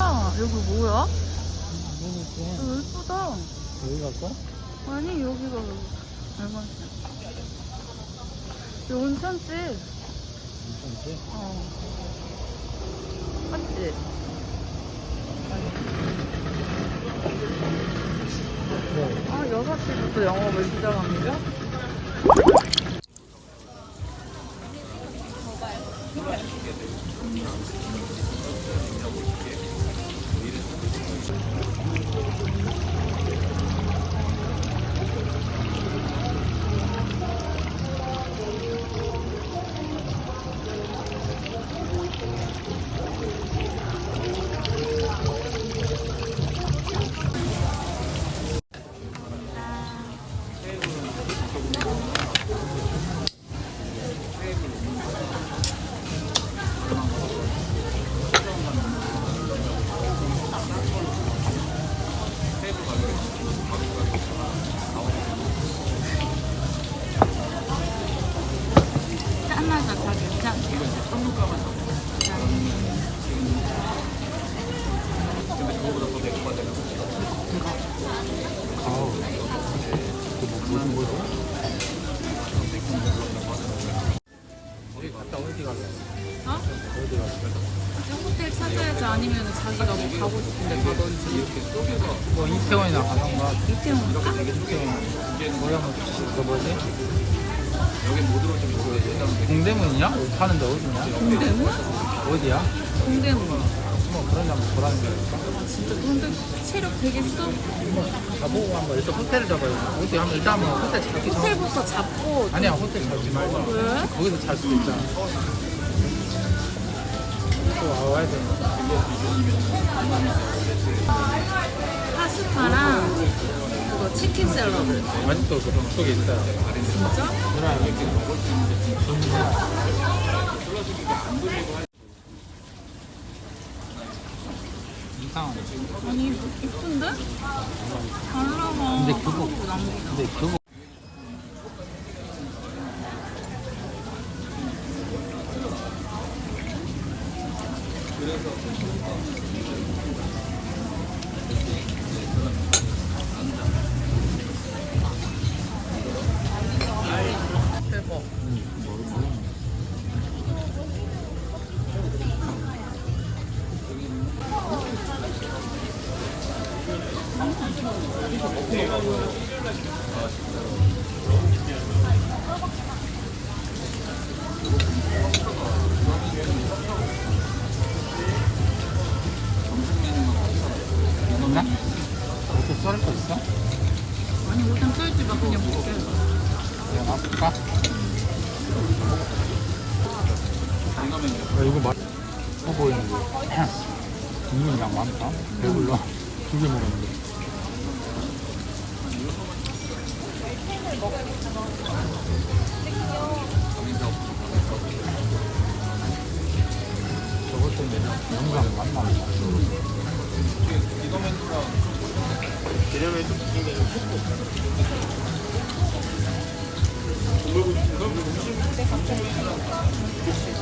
아, 여기 뭐야? 모르겠지. 여기 예쁘다. 여기 갈까? 아니, 여기가 얼마나. 여기 온천지. 괜찮지? 어. 맞지? 네. 아, 6시부터 영업을 시작합니다. 하 자기가 뭐 가고 싶은데 가든지. 뭐 이태원이나 가던가. 이태원 갈까? 이태원. 뭐야 뭐 그거 뭐지? 모르겠지. 동대문이냐? 여기 파는데 어디냐? 동대문? 어디야? 동대문. 뭐 그런 데 한번 보라는 거니까. 아, 진짜 동대 체력 되겠어? 가보고 한번 일단 호텔을 잡아요. 어디 한번 일단 한번 호텔 잡기 전. 호텔부터 잡고. 아니야 호텔 잡지 말고. 왜? 거기서 잘 수도 있잖아. 또 와야 되니까. 파스타랑 그거 치킨 샐러드. 아직도 그 속에 있어요. 진짜? 이상하네. 아니 이쁜데? 잘 나와. 근데 남기자. 근데 그거 대박. 있나? 이렇게 썰을 거 있어? 아니 일단 썰지 마 그냥 먹게. 그냥 놔둘까? 야, 이거 맛, 어 보이는데. 국물 양 많다. 배불러. 두 개 먹었는데. 저것 때문에 영상 만나는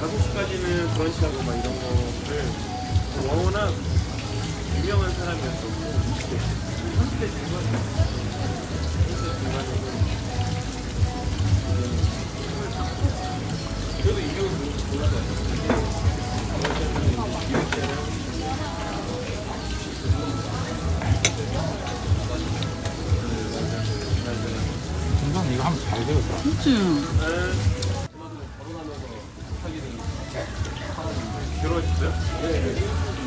다섯 시까지는 브런치하고 막 이런 거를 워낙 유명한 사람이었었고 30대 중반 30대 중반에. 그래도 보는 거 그치? 결혼하셨어요?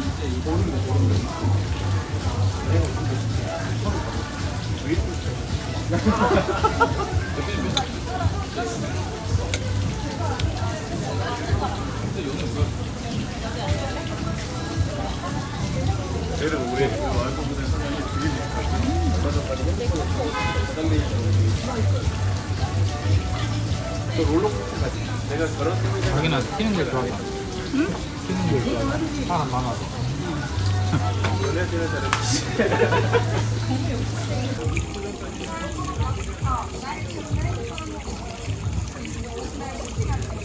그래도 우리 와이프분의 성향이 되게 비슷하죠. 저 롤러코스터 가지. 내가 저런 생각이 자기는 튀는 걸 좋아해. 응? 튀는 게 좋아해. 사람 많아서.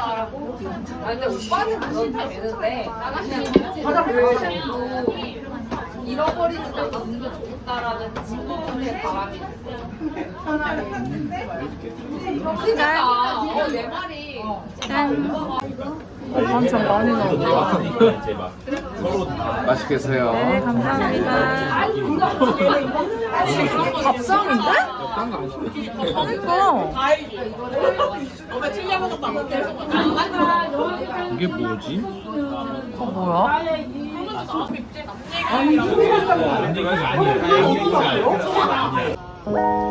먹어. 근데 오빠는 그런 게 되는데 그냥 그 잃어버리지 않았으면 좋겠다라는 친구분의 바람이 그러니까 어, 내 말이 엄청 많이 나오고. 맛있게 드세요. 네, 감사합니다. 밥상인데? 그러니까. 이게 뭐지? 뭐야? 아니에요. 아니에요.